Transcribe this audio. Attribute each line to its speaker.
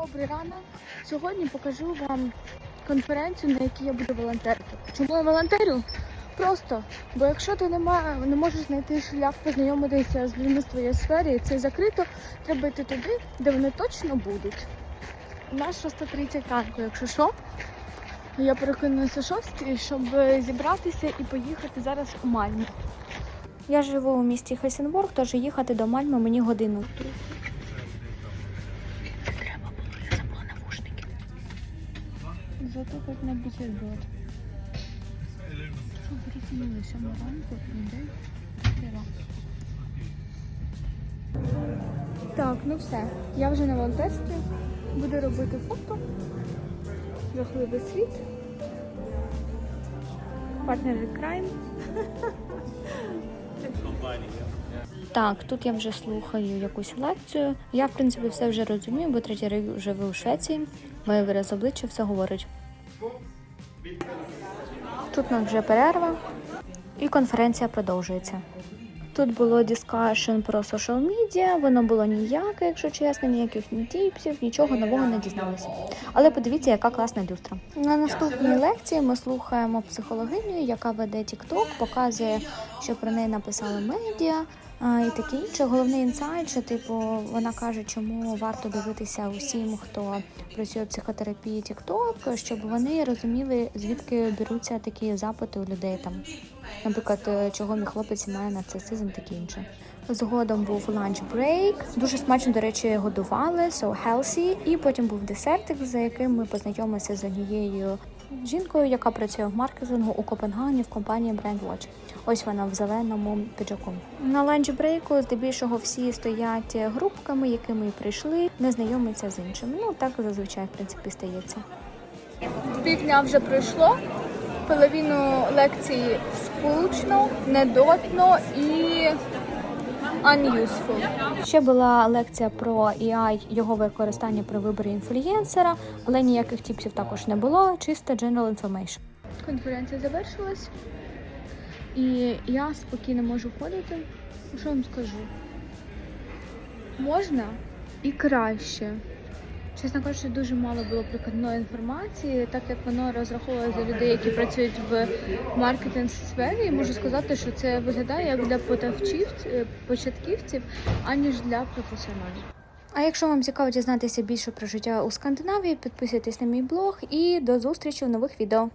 Speaker 1: Добрий ранок. Сьогодні покажу вам конференцію, на якій я буду волонтерити. Чому я волонтерю? Просто, бо якщо ти не, не можеш знайти шлях познайомитися з людьми з твоєї сфери, і це закрито, треба йти туди, де вони точно будуть. У нас 6.30 ранку, якщо що. Я перекинулася 6, щоб зібратися і поїхати зараз у Мальму.
Speaker 2: Я живу у місті Хельсінбург, тож їхати до Мальми мені годину.
Speaker 1: Зато хоч на бутерброд. Щоб ви розуміли, сьома ранку людей хіра. Так, ну все. Я вже на волонтерстві. Буду робити фото. Жахливий світ. Партнер від Crime.
Speaker 2: Так, тут я вже слухаю якусь лекцію. Я, в принципі, все вже розумію, бо третій рік живу у Швеції. Моє вираз обличчя все говорить. Тут нам вже перерва, і конференція продовжується. Тут було дискашн про social media, воно було ніяке, якщо чесно, ніяких ні нічого нового не дізналися. Але подивіться, яка класна люстра. На наступній лекції ми слухаємо психологиню, яка веде TikTok, показує, що про неї написали медіа. І таке інше. Головний інсайт, що типу вона каже, чому варто дивитися усім, хто працює в психотерапії TikTok, щоб вони розуміли, звідки беруться такі запити у людей там. Наприклад, е, чого мій хлопець має нарцисизм, таке інше. Згодом був ланч брейк. Дуже смачно, до речі, годували, so healthy. І потім був десертик, за яким ми познайомилися з однією жінкою, яка працює в маркетингу у Копенгагені в компанії Brandwatch. Ось вона в зеленому піджаку. На ланч брейку здебільшого всі стоять групками, якими прийшли, не знайомиться з іншими. Ну так зазвичай в принципі стається.
Speaker 1: Півдня вже пройшло. Половину лекції скучно, недотно і unuseful.
Speaker 2: Ще була лекція про AI, його використання при виборі інфлюєнсера, але ніяких тіпсів також не було, чисто general information.
Speaker 1: Конференція завершилась, і я спокійно можу ходити. Що вам скажу? Можна і краще. Чесно кажучи, дуже мало було прикладної інформації, так як воно розраховує за людей, які працюють в маркетинг сфері. Можу сказати, що це виглядає як для е, початківців, аніж для професіоналів.
Speaker 2: А якщо вам цікаво дізнатися більше про життя у Скандинавії, підписуйтесь на мій блог і до зустрічі в нових відео.